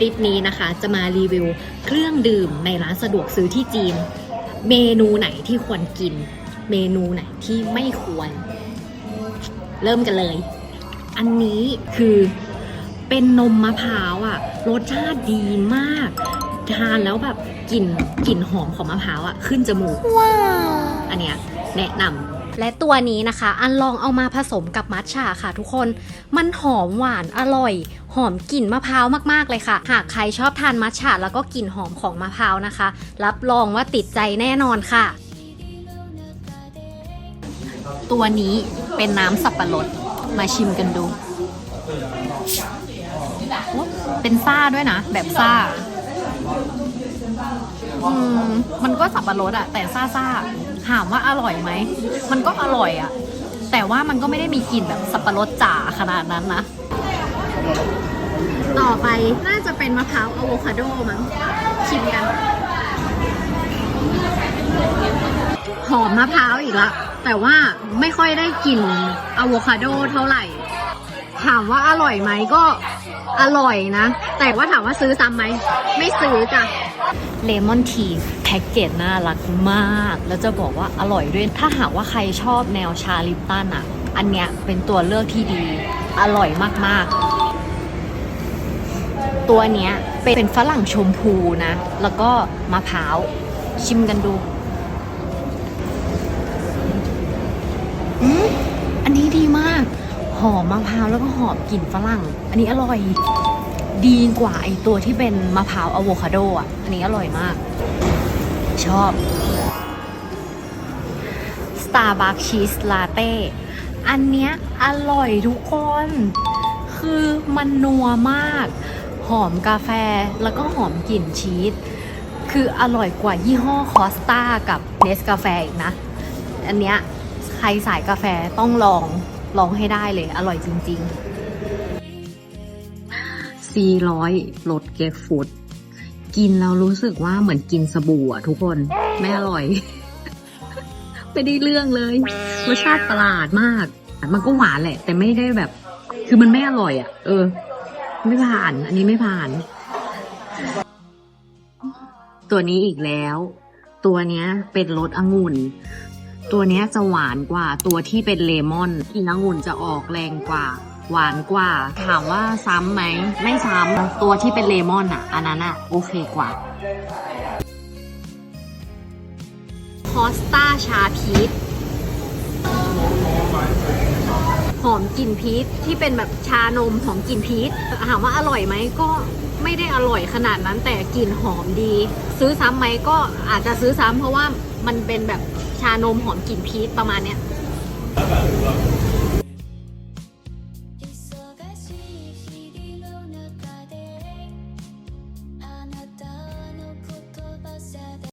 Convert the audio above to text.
คลิปนี้นะคะ จะมารีวิวเครื่องดื่มในร้านสะดวกซื้อที่จีน เมนูไหนที่ควรกิน เมนูไหนที่ไม่ควร เริ่มกันเลย อันนี้คือเป็นนมมะพร้าวอะรสชาติดีมาก ทานแล้วแบบกลิ่นกลิ่นหอมของมะพร้าวอะขึ้นจมูก ว้าว อันเนี้ยแนะนำ และตัวนี้นะคะอันลองเอามาผสมกับมัทฉะค่ะทุกคน มันหอมหวานอร่อย หอมกลิ่นมะพร้าวมากๆเลยค่ะ หากใครชอบทานมัทฉะแล้วก็กลิ่นหอมของมะพร้าวนะคะ รับรองว่าติดใจแน่นอนค่ะ ตัวนี้เป็นน้ำสับปะรดมาชิมกันดู เป็นซ่าด้วยนะ แบบซ่า อืมมันก็สับปะรดอะแต่ซ่าซ่าถามว่าอร่อยไหม มันก็อร่อยอะแต่ว่ามันก็ไม่ได้มีกลิ่นแบบสับปะรดจ๋าขนาดนั้นนะ ต่อไปน่าจะเป็นมะพร้าวอะโวคาโดมั้งชิมกัน หอมมะพร้าวอีกละ แต่ว่าไม่ค่อยได้กลิ่นอะโวคาโดเท่าไหร่ ถามว่าอร่อยไหมก็อร่อยนะ แต่ว่าถามว่าซื้อซ้ำไหม ไม่ซื้อจ้ะ เลมอนทีแพ็กเกจน่ารักมาก แล้วจะบอกว่าอร่อยด้วย ถ้าหากว่าใครชอบแนวชาลิปตันอะอันเนี้ยเป็นตัวเลือกที่ดี อร่อยมากๆ ตัวเนี้ยเป็นฝรั่งชมพูนะ แล้วก็มะพร้าว ชิมกันดูอืมอันนี้ดีมาก หอมมะพร้าวแล้วก็หอมกลิ่นฝรั่ง อันนี้อร่อย ดีกว่าไอตัวที่เป็นมะพร้าวอะโวคาโดอะ อันนี้อร่อยมาก ชอบ Starbucks Cheese Latte อันเนี้ยอร่อยทุกคน คือมันนัวมาก หอมกาแฟแล้วก็หอมกลิ่นชีส คืออร่อยกว่ายี่ห้อคอสตากับเนสกาแฟอีกนะ อันเนี้ยใครสายกาแฟต้องลองลองให้ได้เลย อร่อยจริง ๆ 400รสเกฟฟูดกินแล้วรู้สึกว่าเหมือนกินสบู่อะทุกคนไม่อร่อย ไม่ได้เรื่องเลยรสชาติประหลาดมาก มันก็หวานแหละ แต่ไม่ได้แบบ คือมันไม่อร่อยอะเออ ไม่ผ่าน อันนี้ไม่ผ่าน ตัวนี้อีกแล้ว ตัวเนี้ยเป็นรสองุ่นตัวเนี้ยจะหวานกว่าตัวที่เป็นเลมอนกลิ่นองุ่นจะออกแรงกว่า หวานกว่า ถามว่าซ้ำไหม ไม่ซ้ำ ตัวที่เป็นเลมอนอะ อันนั้นอะ โอเคกว่าคอสตาชาพีชหอมกลิ่นพีชที่เป็นแบบชานมหอมกลิ่นพีชถามว่าอร่อยไหมก็ไม่ได้อร่อยขนาดนั้นแต่กลิ่นหอมดี ซื้อซ้ำไหมก็อาจจะซื้อซ้ำเพราะว่ามันเป็นแบบชานมหอมกลิ่นพีชประมาณเนี้ย